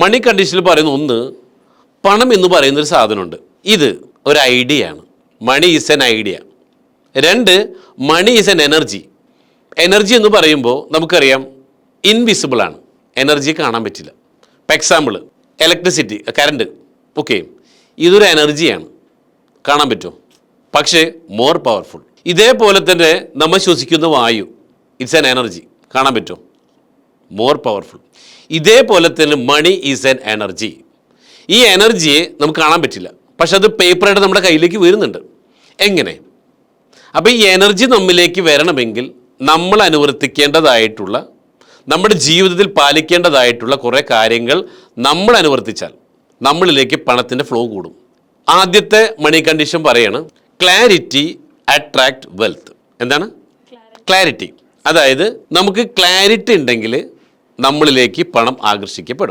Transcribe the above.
മണി കണ്ടീഷനിൽ പറയുന്ന ഒന്ന് പണം എന്ന് പറയുന്ന ഒരു സാധനമുണ്ട്. ഇത് ഒരു ഐഡിയ ആണ്. മണി ഈസ് എൻ ഐഡിയ രണ്ട് money is an energy energy എന്ന് പറയുമ്പോൾ നമുക്കറിയാം ഇൻവിസിബിൾ ആണ്. എനർജി കാണാൻ പറ്റില്ല. ഇപ്പം എക്സാമ്പിൾ ഇലക്ട്രിസിറ്റി കറണ്ട് ഓക്കെ ഇതൊരു എനർജിയാണ് കാണാൻ പറ്റുമോ? പക്ഷേ മോർ പവർഫുൾ ഇതേപോലെ തന്നെ നമ്മൾ ശ്വസിക്കുന്ന വായു ഇറ്റ്സ് എൻ എനർജി കാണാൻ പറ്റുമോ? മോർ പവർഫുൾ ഇതേപോലെ തന്നെ മണി ഈസ് എൻ എനർജി ഈ എനർജിയെ നമുക്ക് കാണാൻ പറ്റില്ല. പക്ഷെ അത് പേപ്പറായിട്ട് നമ്മുടെ കയ്യിലേക്ക് വരുന്നുണ്ട്. എങ്ങനെ? അപ്പോൾ ഈ എനർജി നമ്മിലേക്ക് വരണമെങ്കിൽ നമ്മൾ അനുവർത്തിക്കേണ്ടതായിട്ടുള്ള നമ്മുടെ ജീവിതത്തിൽ പാലിക്കേണ്ടതായിട്ടുള്ള കുറേ കാര്യങ്ങൾ നമ്മൾ അനുവർത്തിച്ചാൽ നമ്മളിലേക്ക് പണത്തിന്റെ ഫ്ലോ കൂടും. ആദ്യത്തെ മണി കണ്ടീഷൻ പറയാണ് ക്ലാരിറ്റി അട്രാക്ട് വെൽത്ത് എന്താണ്? ക്ലാരിറ്റി അതായത് നമുക്ക് ക്ലാരിറ്റി ഉണ്ടെങ്കിൽ നമ്മളിലേക്ക് പണം ആകർഷിക്കപ്പെടും.